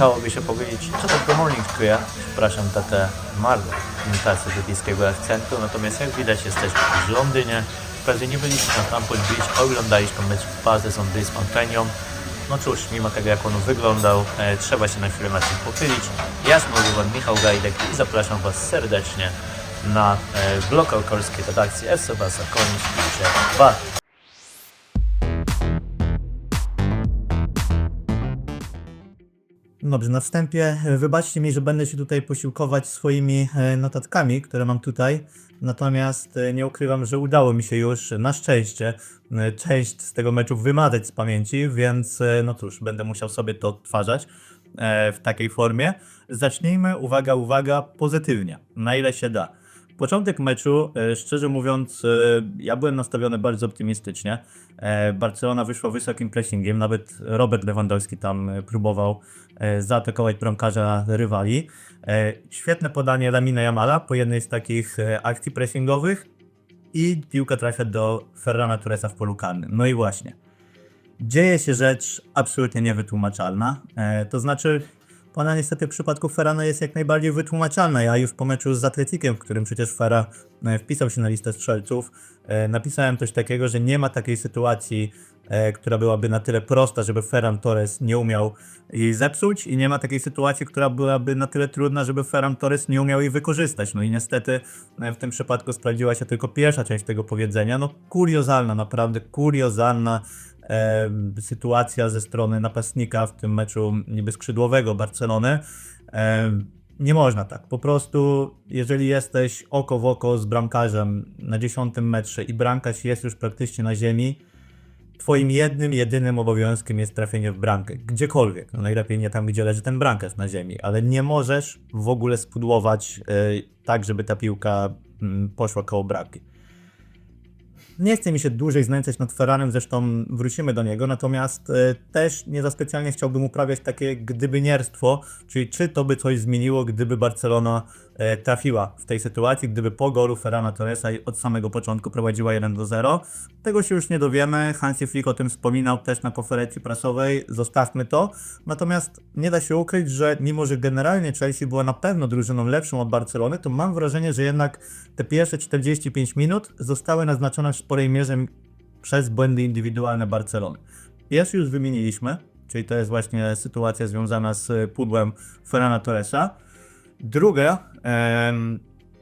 chciałoby się powiedzieć, co to good morning czuję. Przepraszam za te marne imitacje brytyjskiego akcentu, natomiast jak widać jesteśmy w Londynie. Wprawdzie nie byliśmy na Stamford Beach, oglądaliśmy mecz Pazes on This Mountainium. No cóż, mimo tego jak on wyglądał, e, trzeba się na chwilę nad tym pochylić. Ja znowu Wam Michał Gajdek i zapraszam Was serdecznie na e, blog autorskiej redakcji FC Basa Koniec 2. Dobrze, na wstępie e, wybaczcie mi, że będę się tutaj posiłkować swoimi e, notatkami, które mam tutaj. Natomiast e, nie ukrywam, że udało mi się już na szczęście część z tego meczu wymazać z pamięci, więc no cóż, będę musiał sobie to odtwarzać w takiej formie. Zacznijmy, uwaga, uwaga, pozytywnie, na ile się da. Początek meczu, e, szczerze mówiąc, e, ja byłem nastawiony bardzo optymistycznie. E, Barcelona wyszła wysokim pressingiem, nawet Robert Lewandowski tam próbował zaatakować bramkarza rywali. Świetne podanie Lamina Jamala po jednej z takich akcji pressingowych i piłka trafia do Ferrana Torresa w polu karnym. No i właśnie. Dzieje się rzecz absolutnie niewytłumaczalna. To znaczy, ona niestety w przypadku Ferrana jest jak najbardziej wytłumaczalna. Ja już po meczu z Atletikiem, w którym przecież Ferra e, wpisał się na listę strzelców, e, napisałem coś takiego, że nie ma takiej sytuacji, e, która byłaby na tyle prosta, żeby Ferran Torres nie umiał jej zepsuć i nie ma takiej sytuacji, która byłaby na tyle trudna, żeby Ferran Torres nie umiał jej wykorzystać. No i niestety w tym przypadku sprawdziła się tylko pierwsza część tego powiedzenia. No kuriozalna, naprawdę kuriozalna sytuacja ze strony napastnika w tym meczu niby skrzydłowego Barcelony. Nie można tak. Po prostu, jeżeli jesteś oko w oko z bramkarzem na dziesiątym metrze i bramkarz jest już praktycznie na ziemi, twoim jednym, jedynym obowiązkiem jest trafienie w bramkę. Gdziekolwiek. No najlepiej nie tam, gdzie leży ten bramkarz na ziemi, ale nie możesz w ogóle spudłować e, tak, żeby ta piłka mm, poszła koło bramki. Nie chce mi się dłużej znęcać nad Ferranem, zresztą wrócimy do niego, natomiast e, też nie za specjalnie chciałbym uprawiać takie gdybynierstwo, czyli czy to by coś zmieniło, gdyby Barcelona trafiła w tej sytuacji, gdyby po golu Ferrana Torresa od samego początku prowadziła 1 do 0. Tego się już nie dowiemy, Hansi Flick o tym wspominał też na konferencji prasowej, zostawmy to. Natomiast nie da się ukryć, że mimo, że generalnie Chelsea była na pewno drużyną lepszą od Barcelony, to mam wrażenie, że jednak te pierwsze 45 minut zostały naznaczone w sporej mierze przez błędy indywidualne Barcelony. Pierwszy już wymieniliśmy, czyli to jest właśnie sytuacja związana z pudłem Ferrana Torresa. Druga, em,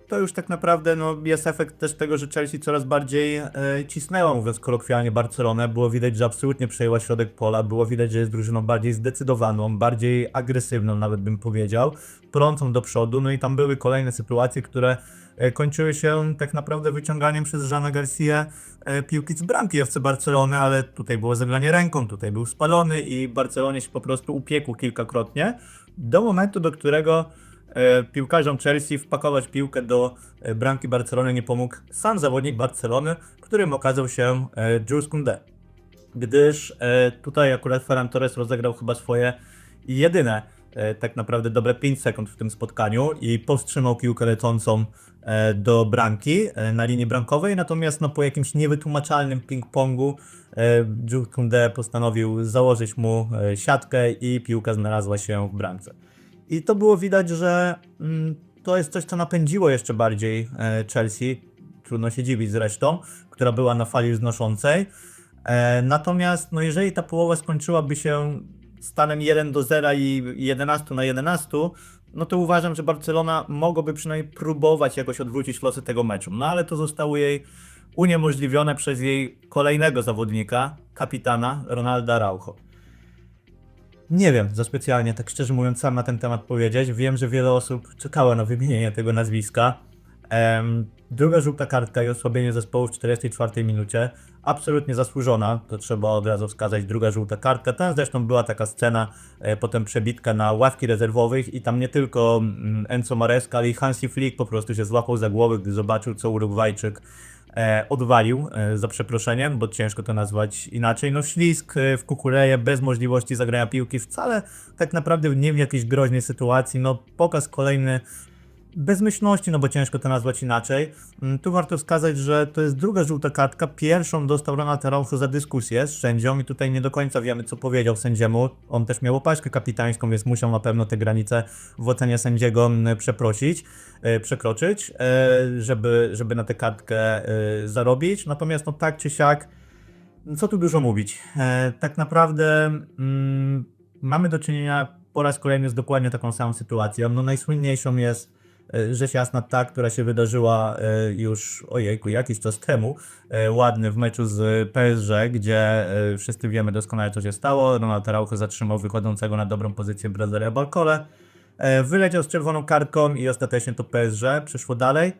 to już tak naprawdę no, jest efekt też tego, że Chelsea coraz bardziej e, cisnęła, mówiąc kolokwialnie, Barcelonę. Było widać, że absolutnie przejęła środek pola, było widać, że jest drużyną bardziej zdecydowaną, bardziej agresywną, nawet bym powiedział, prącą do przodu. No i tam były kolejne sytuacje, które e, kończyły się tak naprawdę wyciąganiem przez Żana Garcia e, piłki z bramki FC Barcelony, ale tutaj było zagranie ręką, tutaj był spalony i Barcelonie się po prostu upiekł kilkakrotnie, do momentu, do którego piłkarzom Chelsea wpakować piłkę do e, bramki Barcelony nie pomógł sam zawodnik Barcelony, którym okazał się e, Jules Koundé. Gdyż e, tutaj akurat Ferran Torres rozegrał chyba swoje jedyne e, tak naprawdę dobre 5 sekund w tym spotkaniu i powstrzymał piłkę lecącą e, do bramki e, na linii bramkowej, natomiast no, po jakimś niewytłumaczalnym ping-pongu e, Jules Koundé postanowił założyć mu e, siatkę i piłka znalazła się w bramce. I to było widać, że mm, to jest coś, co napędziło jeszcze bardziej e, Chelsea. Trudno się dziwić zresztą, która była na fali wznoszącej. E, natomiast, no jeżeli ta połowa skończyłaby się stanem 1 do 0 i 11 na 11, no to uważam, że Barcelona mogłoby przynajmniej próbować jakoś odwrócić losy tego meczu. No ale to zostało jej uniemożliwione przez jej kolejnego zawodnika, kapitana Ronalda Araujo. Nie wiem za specjalnie, tak szczerze mówiąc, sam na ten temat powiedzieć. Wiem, że wiele osób czekało na wymienienie tego nazwiska. Em, druga żółta kartka i osłabienie zespołu w 44 minucie. Absolutnie zasłużona, to trzeba od razu wskazać. Druga żółta kartka. Tam zresztą była taka scena, e, potem przebitka na ławki rezerwowych i tam nie tylko mm, Enzo Maresca, ale i Hansi Flick po prostu się złapał za głowę, gdy zobaczył, co Urugwajczyk odwalił, e, za przeproszeniem, bo ciężko to nazwać inaczej. No ślisk e, w kukureje, bez możliwości zagrania piłki, wcale tak naprawdę nie w jakiejś groźnej sytuacji. No pokaz kolejny bezmyślności, no bo ciężko to nazwać inaczej. Mm, Tu warto wskazać, że to jest druga żółta kartka. Pierwszą dostał Ronald Araujo za dyskusję z sędzią i tutaj nie do końca wiemy, co powiedział sędziemu. On też miał opaśkę kapitańską, więc musiał na pewno te granice w ocenie sędziego mm, przeprosić, e, przekroczyć, e, żeby, żeby na tę kartkę e, zarobić. Natomiast no tak czy siak, co tu dużo mówić. Tak naprawdę mm, mamy do czynienia po raz kolejny z dokładnie taką samą sytuacją. No najsłynniejszą jest rzecz jasna ta, która się wydarzyła e, już, ojejku, jakiś czas temu, e, ładny w meczu z PSG, gdzie e, wszyscy wiemy doskonale, co się stało. Ronald Araujo zatrzymał wychodzącego na dobrą pozycję Brazylia Balcole. E, Wyleciał z czerwoną kartką i ostatecznie to PSG przeszło dalej.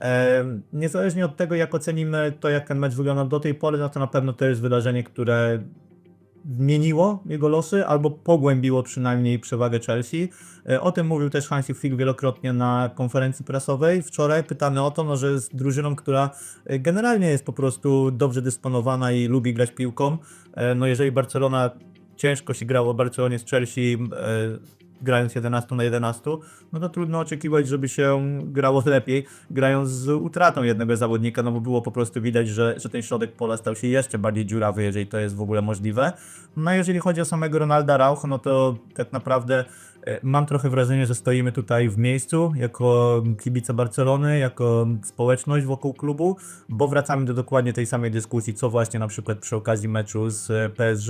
E, Niezależnie od tego, jak ocenimy to, jak ten mecz wyglądał do tej pory, no to na pewno to jest wydarzenie, które zmieniło jego losy, albo pogłębiło przynajmniej przewagę Chelsea. E, O tym mówił też Hansi Flick wielokrotnie na konferencji prasowej. Wczoraj pytany o to, no, że jest drużyną, która e, generalnie jest po prostu dobrze dysponowana i lubi grać piłką. E, No jeżeli Barcelona ciężko się grało Barcelonie z Chelsea, grając 11 na 11, no to trudno oczekiwać, żeby się grało lepiej, grając z utratą jednego zawodnika, no bo było po prostu widać, że, że ten środek pola stał się jeszcze bardziej dziurawy, jeżeli to jest w ogóle możliwe. No a jeżeli chodzi o samego Ronalda Rauch, no to tak naprawdę e, mam trochę wrażenie, że stoimy tutaj w miejscu jako kibice Barcelony, jako społeczność wokół klubu, bo wracamy do dokładnie tej samej dyskusji, co właśnie na przykład przy okazji meczu z PSG.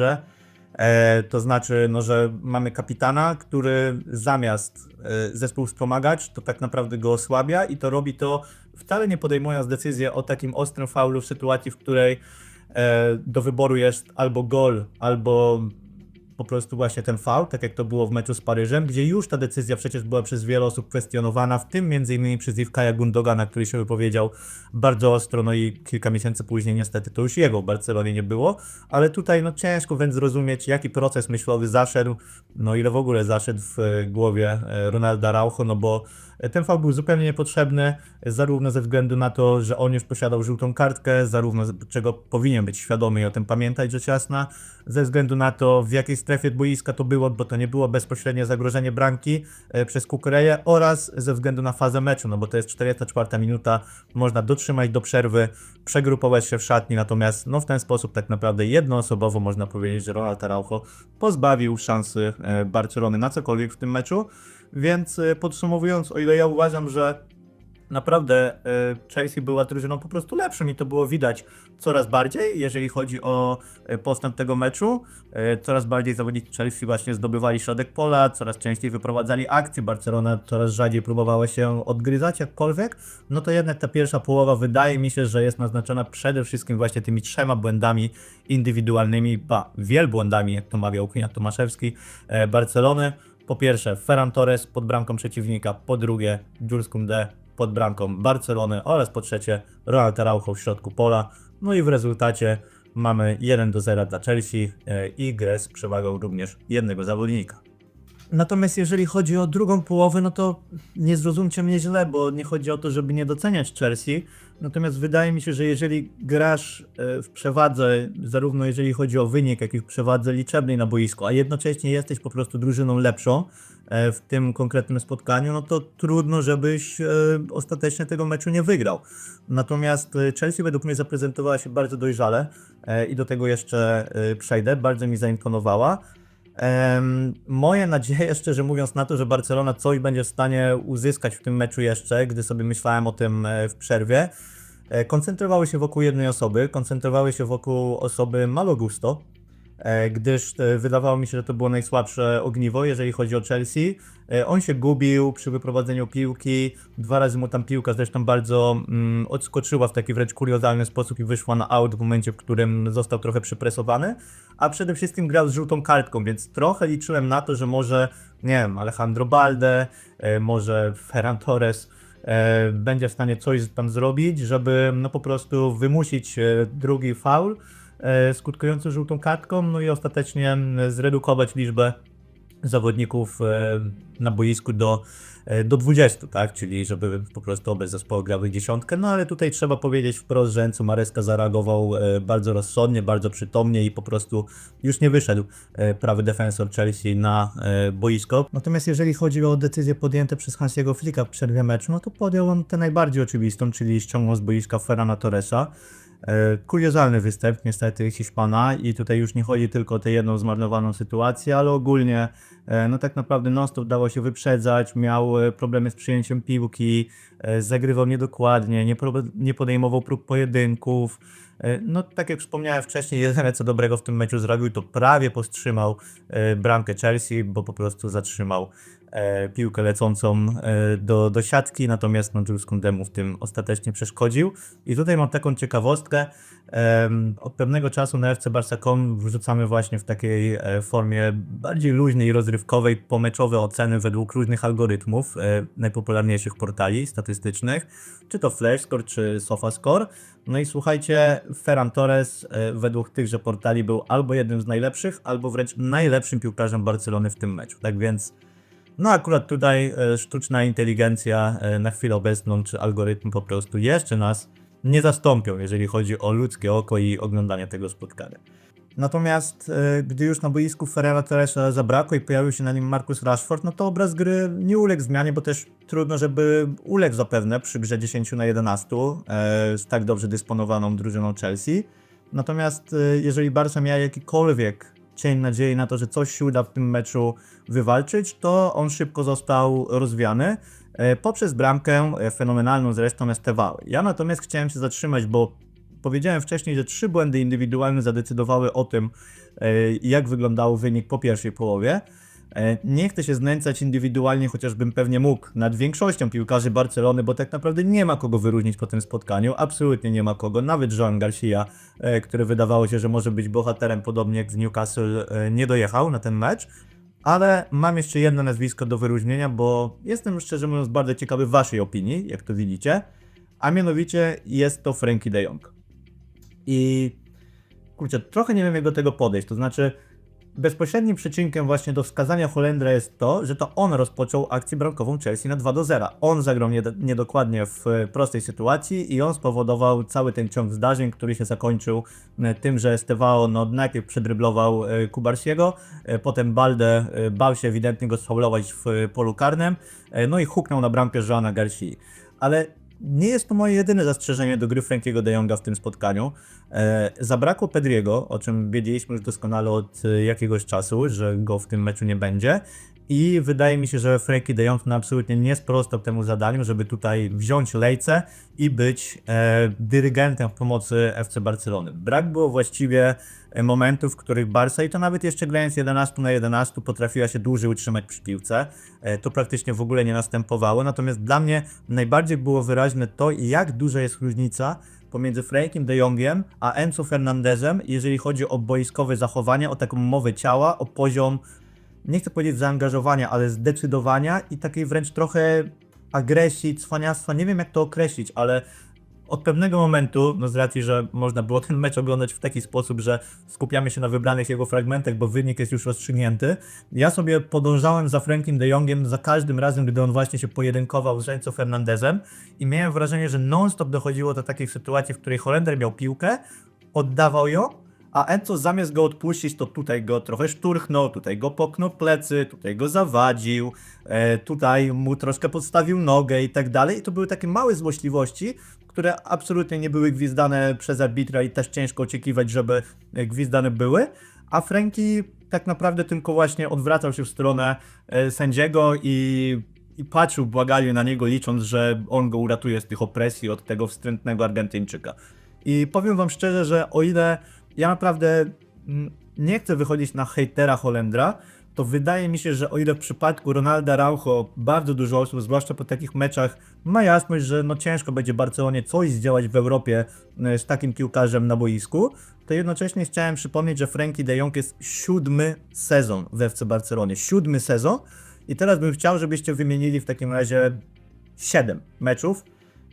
E, to znaczy, no, że mamy kapitana, który zamiast e, zespół wspomagać, to tak naprawdę go osłabia i to robi to wcale nie podejmując decyzji o takim ostrym faulu w sytuacji, w której e, do wyboru jest albo gol, albo po prostu właśnie ten faul, tak jak to było w meczu z Paryżem, gdzie już ta decyzja przecież była przez wiele osób kwestionowana, w tym m.in. przez Iwkaja Gundogana, który się wypowiedział bardzo ostro, no i kilka miesięcy później niestety to już jego w Barcelonie nie było, ale tutaj no ciężko wręcz zrozumieć, jaki proces myślowy zaszedł, no ile w ogóle zaszedł w e, głowie e, Ronalda Raucho, no bo e, ten faul był zupełnie niepotrzebny, zarówno ze względu na to, że on już posiadał żółtą kartkę, zarówno czego powinien być świadomy i o tym pamiętać rzecz jasna, ze względu na to, w jakiej strefie boiska to było, bo to nie było bezpośrednie zagrożenie bramki e, przez Kukureję oraz ze względu na fazę meczu, no bo to jest 44 minuta, można dotrzymać do przerwy, przegrupować się w szatni, natomiast no w ten sposób tak naprawdę jednoosobowo można powiedzieć, że Ronald Araujo pozbawił szansy e, Barcelony na cokolwiek w tym meczu, więc e, podsumowując, o ile ja uważam, że naprawdę e, Chelsea była drużyną po prostu lepszą i to było widać coraz bardziej, jeżeli chodzi o e, postęp tego meczu. E, Coraz bardziej zawodnicy Chelsea właśnie zdobywali środek pola, coraz częściej wyprowadzali akcje, Barcelona coraz rzadziej próbowała się odgryzać jakkolwiek, no to jednak ta pierwsza połowa wydaje mi się, że jest naznaczona przede wszystkim właśnie tymi trzema błędami indywidualnymi, ba, wielbłądami, jak to mawiał Kuniat Tomaszewski, Barcelony. Po pierwsze Ferran Torres pod bramką przeciwnika, po drugie Jules Koundé pod bramką Barcelony oraz po trzecie Ronald Araujo w środku pola. No i w rezultacie mamy 1 do 0 dla Chelsea e, i grę z przewagą również jednego zawodnika. Natomiast jeżeli chodzi o drugą połowę, no to nie zrozumcie mnie źle, bo nie chodzi o to, żeby nie doceniać Chelsea. Natomiast wydaje mi się, że jeżeli grasz e, w przewadze, zarówno jeżeli chodzi o wynik, jak i w przewadze liczebnej na boisku, a jednocześnie jesteś po prostu drużyną lepszą e, w tym konkretnym spotkaniu, no to trudno, żebyś e, ostatecznie tego meczu nie wygrał. Natomiast Chelsea według mnie zaprezentowała się bardzo dojrzale i do tego jeszcze przejdę. Bardzo mi zaimponowała. Moje nadzieje, szczerze mówiąc, na to, że Barcelona coś będzie w stanie uzyskać w tym meczu jeszcze, gdy sobie myślałem o tym e, w przerwie, e, koncentrowały się wokół jednej osoby, koncentrowały się wokół osoby Malo Gusto, gdyż e, wydawało mi się, że to było najsłabsze ogniwo, jeżeli chodzi o Chelsea. E, On się gubił przy wyprowadzeniu piłki, dwa razy mu tam piłka zresztą bardzo mm, odskoczyła w taki wręcz kuriozalny sposób i wyszła na out w momencie, w którym został trochę przypresowany, a przede wszystkim grał z żółtą kartką, więc trochę liczyłem na to, że może, nie wiem, Alejandro Balde, e, może Ferran Torres e, będzie w stanie coś tam zrobić, żeby no po prostu wymusić e, drugi faul. e, skutkujący żółtą kartką, no i ostatecznie zredukować liczbę zawodników e, na boisku do, e, do 20, tak? Czyli żeby po prostu obie zespoły grały dziesiątkę, no ale tutaj trzeba powiedzieć wprost, że Enzo Maresca zareagował e, bardzo rozsądnie, bardzo przytomnie i po prostu już nie wyszedł e, prawy defensor Chelsea na e, boisko. Natomiast jeżeli chodzi o decyzje podjęte przez Hansiego Flicka w przerwie meczu, no to podjął on tę najbardziej oczywistą, czyli ściągnął z boiska Ferrana Torresa. E, Kuriozalny występ niestety Hiszpana i tutaj już nie chodzi tylko o tę jedną zmarnowaną sytuację, ale ogólnie e, no tak naprawdę non-stop dało się wyprzedzać, miał e, problemy z przyjęciem piłki, zagrywał niedokładnie, nie, podejmował prób pojedynków. No tak jak wspomniałem wcześniej, jedyne co dobrego w tym meczu zrobił to prawie powstrzymał bramkę Chelsea, bo po prostu zatrzymał piłkę lecącą e, do, do siatki, natomiast no, Jules w tym ostatecznie przeszkodził. I tutaj mam taką ciekawostkę. Od pewnego czasu na FC Barca.com wrzucamy właśnie w takiej e, formie bardziej luźnej i rozrywkowej pomeczowe oceny według różnych algorytmów e, najpopularniejszych portali statystycznych, czy to Flashscore, czy SofaScore. No i słuchajcie, Ferran Torres e, według tychże portali był albo jednym z najlepszych, albo wręcz najlepszym piłkarzem Barcelony w tym meczu. Tak więc no akurat tutaj e, sztuczna inteligencja e, na chwilę obecną, czy algorytm po prostu jeszcze nas nie zastąpią, jeżeli chodzi o ludzkie oko i oglądanie tego spotkania. Natomiast e, gdy już na boisku Ferrera Torresa zabrakło i pojawił się na nim Marcus Rashford, no to obraz gry nie uległ zmianie, bo też trudno, żeby uległ zapewne przy grze 10 na 11 e, z tak dobrze dysponowaną drużyną Chelsea. Natomiast jeżeli Barca miała jakikolwiek cień nadziei na to, że coś się uda w tym meczu wywalczyć, to on szybko został rozwiany e, poprzez bramkę e, fenomenalną zresztą Estevały. Ja natomiast chciałem się zatrzymać, bo powiedziałem wcześniej, że trzy błędy indywidualne zadecydowały o tym, e, jak wyglądał wynik po pierwszej połowie. E, Nie chcę się znęcać indywidualnie, chociażbym pewnie mógł, nad większością piłkarzy Barcelony, bo tak naprawdę nie ma kogo wyróżnić po tym spotkaniu. Absolutnie nie ma kogo. Nawet Joan Garcia, e, który wydawało się, że może być bohaterem, podobnie jak z Newcastle, e, nie dojechał na ten mecz. Ale mam jeszcze jedno nazwisko do wyróżnienia, bo jestem szczerze mówiąc bardzo ciekawy Waszej opinii, jak to widzicie. A mianowicie jest to Frankie de Jong. I kurczę, trochę nie wiem jak do tego podejść. To znaczy, bezpośrednim przyczynkiem właśnie do wskazania Holendra jest to, że to on rozpoczął akcję bramkową Chelsea na 2 do 0. On zagrał nied- niedokładnie w e, prostej sytuacji i on spowodował cały ten ciąg zdarzeń, który się zakończył e, tym, że Estevao no, najpierw przedryblował e, Kubarsiego, potem Balde bał się ewidentnie go sfaulować w polu karnym, no i huknął na bramkę Joana Garcia. Ale nie jest to moje jedyne zastrzeżenie do gry Frankiego de Jonga w tym spotkaniu. E, zabrakło Pedriego, o czym wiedzieliśmy już doskonale od e, jakiegoś czasu, że go w tym meczu nie będzie. I wydaje mi się, że Frankie de Jong absolutnie nie sprostał temu zadaniu, żeby tutaj wziąć lejce i być e, dyrygentem w pomocy FC Barcelony. Brak było właściwie e, momentów, w których Barca i to nawet jeszcze grając 11 na 11 potrafiła się dłużej utrzymać przy piłce. E, to praktycznie w ogóle nie następowało. Natomiast dla mnie najbardziej było wyraźne to, jak duża jest różnica pomiędzy Frankiem de Jongiem a Enzo Fernandezem, jeżeli chodzi o boiskowe zachowanie, o taką mowę ciała, o poziom, nie chcę powiedzieć zaangażowania, ale zdecydowania i takiej wręcz trochę agresji, cwaniactwa, nie wiem jak to określić, ale od pewnego momentu, no z racji, że można było ten mecz oglądać w taki sposób, że skupiamy się na wybranych jego fragmentach, bo wynik jest już rozstrzygnięty, ja sobie podążałem za Frankiem de Jongiem za każdym razem, gdy on właśnie się pojedynkował z Enzo Fernandezem i miałem wrażenie, że non-stop dochodziło do takich sytuacji, w której Holender miał piłkę, oddawał ją, a Enzo zamiast go odpuścić, to tutaj go trochę szturchnął, tutaj go popchnął plecy, tutaj go zawadził, e, tutaj mu troszkę podstawił nogę i tak dalej. I to były takie małe złośliwości, które absolutnie nie były gwizdane przez arbitra i też ciężko oczekiwać, żeby gwizdane były. A Franki tak naprawdę tylko właśnie odwracał się w stronę e, sędziego i, i patrzył błagalnie na niego, licząc, że on go uratuje z tych opresji od tego wstrętnego Argentyńczyka. I powiem wam szczerze, że o ile ja naprawdę nie chcę wychodzić na hejtera Holendra, to wydaje mi się, że o ile w przypadku Ronalda Raucho bardzo dużo osób, zwłaszcza po takich meczach, ma jasność, że no ciężko będzie Barcelonie coś zdziałać w Europie e, z takim piłkarzem na boisku, to jednocześnie chciałem przypomnieć, że Frankie de Jong jest siódmy sezon w FC Barcelonie. Siódmy sezon. I teraz bym chciał, żebyście wymienili w takim razie 7 meczów.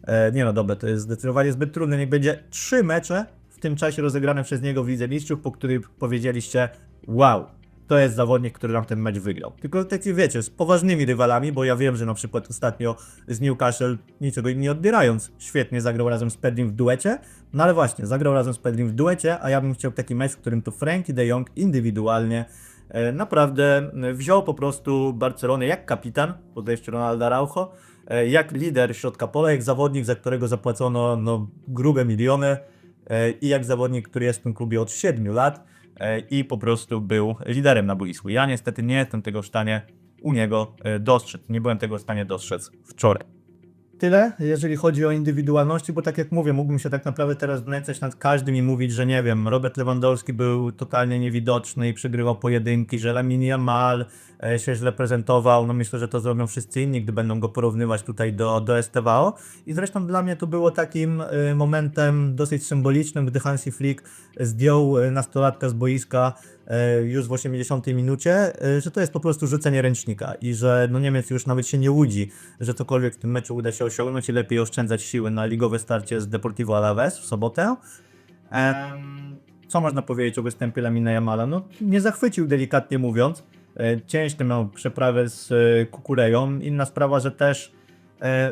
E, nie no dobra, to jest zdecydowanie zbyt trudne. Niech będzie 3 mecze tym czasie rozegrane przez niego w Lidze Mistrzów, po których powiedzieliście wow, to jest zawodnik, który nam ten mecz wygrał. Tylko takie wiecie, z poważnymi rywalami, bo ja wiem, że na przykład ostatnio z Newcastle, niczego im nie odbierając, świetnie zagrał razem z Pedrim w duecie, no ale właśnie, zagrał razem z Pedrim w duecie, a ja bym chciał taki mecz, w którym to Frankie de Jong indywidualnie e, naprawdę e, wziął po prostu Barcelonę jak kapitan po odejściu Ronaldo Araujo, e, jak lider środka pola, jak zawodnik, za którego zapłacono no, grube miliony i jak zawodnik, który jest w tym klubie od 7 lat e, i po prostu był liderem na boisku. Ja niestety nie jestem tego w stanie u niego e, dostrzec. Nie byłem tego w stanie dostrzec wczoraj. Tyle, jeżeli chodzi o indywidualności, bo tak jak mówię, mógłbym się tak naprawdę teraz znęcać nad każdym i mówić, że nie wiem, Robert Lewandowski był totalnie niewidoczny i przegrywał pojedynki, że Lamine Yamal e, się źle prezentował, no myślę, że to zrobią wszyscy inni, gdy będą go porównywać tutaj do, do STVO i zresztą dla mnie to było takim e, momentem dosyć symbolicznym, gdy Hansi Flick zdjął e, nastolatka z boiska już w 80 minucie, e, że to jest po prostu rzucenie ręcznika i że no Niemiec już nawet się nie łudzi, że cokolwiek w tym meczu uda się osiągnąć i lepiej oszczędzać siły na ligowe starcie z Deportivo Alaves w sobotę. Em, co można powiedzieć o występie Lamina Jamala? No nie zachwycił delikatnie mówiąc. E, Ciężko miał przeprawę z e, Kukureją. Inna sprawa, że też e,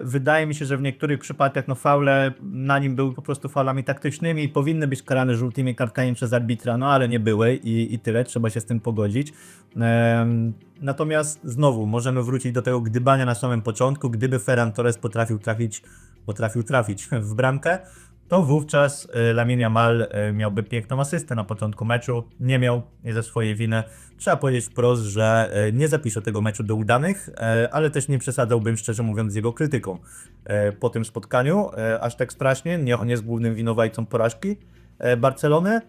wydaje mi się, że w niektórych przypadkach no faule na nim były po prostu faulami taktycznymi i powinny być karane żółtymi kartkami przez arbitra, no ale nie były i, i tyle, trzeba się z tym pogodzić. Em, natomiast znowu możemy wrócić do tego gdybania na samym początku, gdyby Ferran Torres potrafił trafić, potrafił trafić w bramkę, to wówczas e, Lamine Yamal e, miałby piękną asystę na początku meczu. Nie miał, nie ze swojej winy. Trzeba powiedzieć wprost, że e, nie zapiszę tego meczu do udanych, ale też nie przesadzałbym, szczerze mówiąc, z jego krytyką po tym spotkaniu. Aż tak strasznie. Nie on jest głównym winowajcą porażki Barcelony.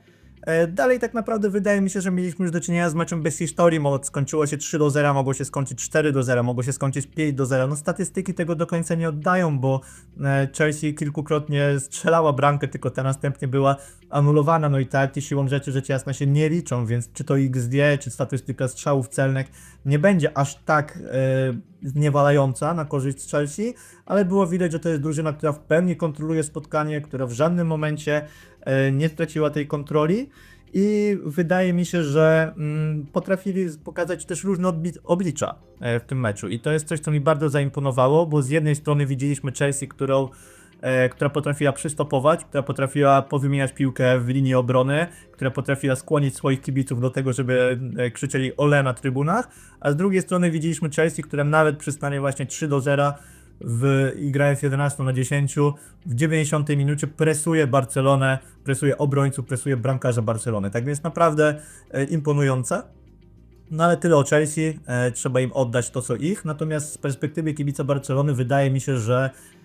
E, Dalej tak naprawdę wydaje mi się, że mieliśmy już do czynienia z meczem bez historii, bo skończyło się 3 do 0, mogło się skończyć 4 do 0, mogło się skończyć 5 do 0. No statystyki tego do końca nie oddają, bo e, Chelsea kilkukrotnie strzelała bramkę, tylko ta następnie była anulowana, no i tak siłą rzeczy rzecz jasna się nie liczą, więc czy to XG, czy statystyka strzałów celnych nie będzie aż tak e, zniewalająca na korzyść Chelsea, ale było widać, że to jest drużyna, która w pełni kontroluje spotkanie, która w żadnym momencie e, nie straciła tej kontroli. I wydaje mi się, że mm, potrafili pokazać też różne oblicza e, w tym meczu. I to jest coś, co mi bardzo zaimponowało, bo z jednej strony widzieliśmy Chelsea, którą która potrafiła przystopować, która potrafiła powymieniać piłkę w linii obrony, która potrafiła skłonić swoich kibiców do tego, żeby e, krzyczeli ole na trybunach, a z drugiej strony widzieliśmy Chelsea, które nawet przy stanie właśnie 3 do 0 w, i grając 11 na 10 w 90 minucie presuje Barcelonę, presuje obrońców, presuje bramkarza Barcelony. Tak więc naprawdę e, imponujące. No ale tyle o Chelsea, e, trzeba im oddać to co ich, natomiast z perspektywy kibica Barcelony wydaje mi się, że e,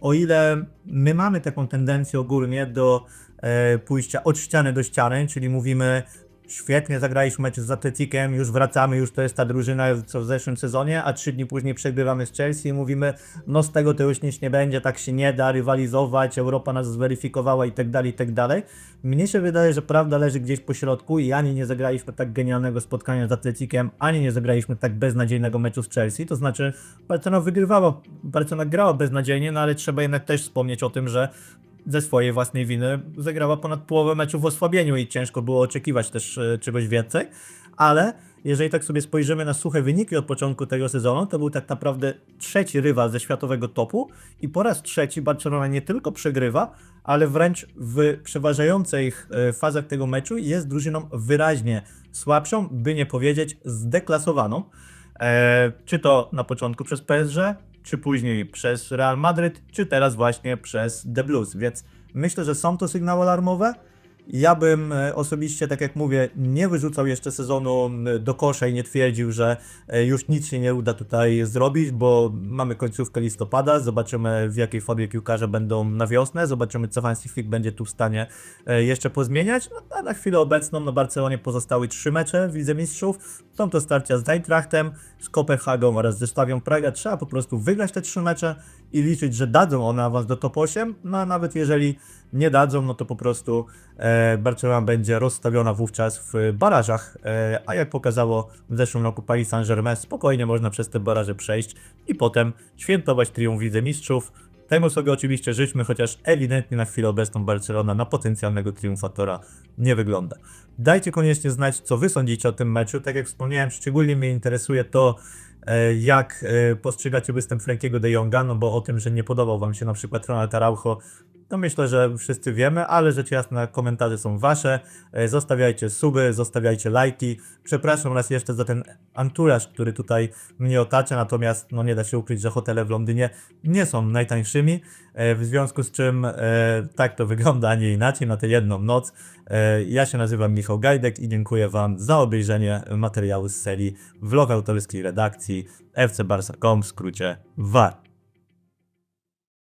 o ile my mamy taką tendencję ogólnie do e, pójścia od ściany do ściany, czyli mówimy świetnie zagraliśmy mecz z Atletikiem, już wracamy, już to jest ta drużyna co w zeszłym sezonie, a trzy dni później przegrywamy z Chelsea i mówimy, no z tego to już nic nie będzie, tak się nie da rywalizować, Europa nas zweryfikowała i tak dalej, i tak dalej. Mnie się wydaje, że prawda leży gdzieś po środku i ani nie zagraliśmy tak genialnego spotkania z Atletikiem, ani nie zagraliśmy tak beznadziejnego meczu z Chelsea, to znaczy Barcelona wygrywała, Barcelona grała beznadziejnie, no ale trzeba jednak też wspomnieć o tym, że ze swojej własnej winy zagrała ponad połowę meczów w osłabieniu i ciężko było oczekiwać też e, czegoś więcej, ale jeżeli tak sobie spojrzymy na suche wyniki od początku tego sezonu, to był tak naprawdę trzeci rywal ze światowego topu i po raz trzeci Barcelona nie tylko przegrywa, ale wręcz w przeważających e, fazach tego meczu jest drużyną wyraźnie słabszą, by nie powiedzieć zdeklasowaną. E, czy to na początku przez PSG, czy później przez Real Madryt, czy teraz właśnie przez The Blues. Więc myślę, że są to sygnały alarmowe. Ja bym e, osobiście, tak jak mówię, nie wyrzucał jeszcze sezonu do kosza i nie twierdził, że e, już nic się nie uda tutaj zrobić, bo mamy końcówkę listopada, zobaczymy w jakiej formie piłkarze będą na wiosnę, zobaczymy co Hansi Flick będzie tu w stanie e, jeszcze pozmieniać. No, a na chwilę obecną na Barcelonie pozostały trzy mecze w Lidze Mistrzów. Są to starcia z Eintrachtem, z Kopenhagą oraz ze Stawią Praga. Trzeba po prostu wygrać te trzy mecze i liczyć, że dadzą one awans do top 8. No a nawet jeżeli nie dadzą, no to po prostu e, Barcelona będzie rozstawiona wówczas w barażach. E, a jak pokazało w zeszłym roku Paris Saint-Germain, spokojnie można przez te baraże przejść i potem świętować triumf w Lidze Mistrzów. Temu sobie oczywiście życzmy, chociaż ewidentnie na chwilę obecną Barcelona na potencjalnego triumfatora nie wygląda. Dajcie koniecznie znać, co wy sądzicie o tym meczu. Tak jak wspomniałem, szczególnie mnie interesuje to, e, jak e, postrzegacie występ Frankiego de Jonga, no bo o tym, że nie podobał wam się na przykład Ronald Araujo, to myślę, że wszyscy wiemy, ale rzecz jasna komentarze są wasze. E, Zostawiajcie suby, zostawiajcie lajki. Przepraszam raz jeszcze za ten anturaż, który tutaj mnie otacza, natomiast no nie da się ukryć, że hotele w Londynie nie są najtańszymi, e, w związku z czym e, tak to wygląda, a nie inaczej na tę jedną noc. Ja się nazywam Michał Gajdek i dziękuję wam za obejrzenie materiału z serii vlog autorskiej redakcji FC Barsa.com, w skrócie VAR.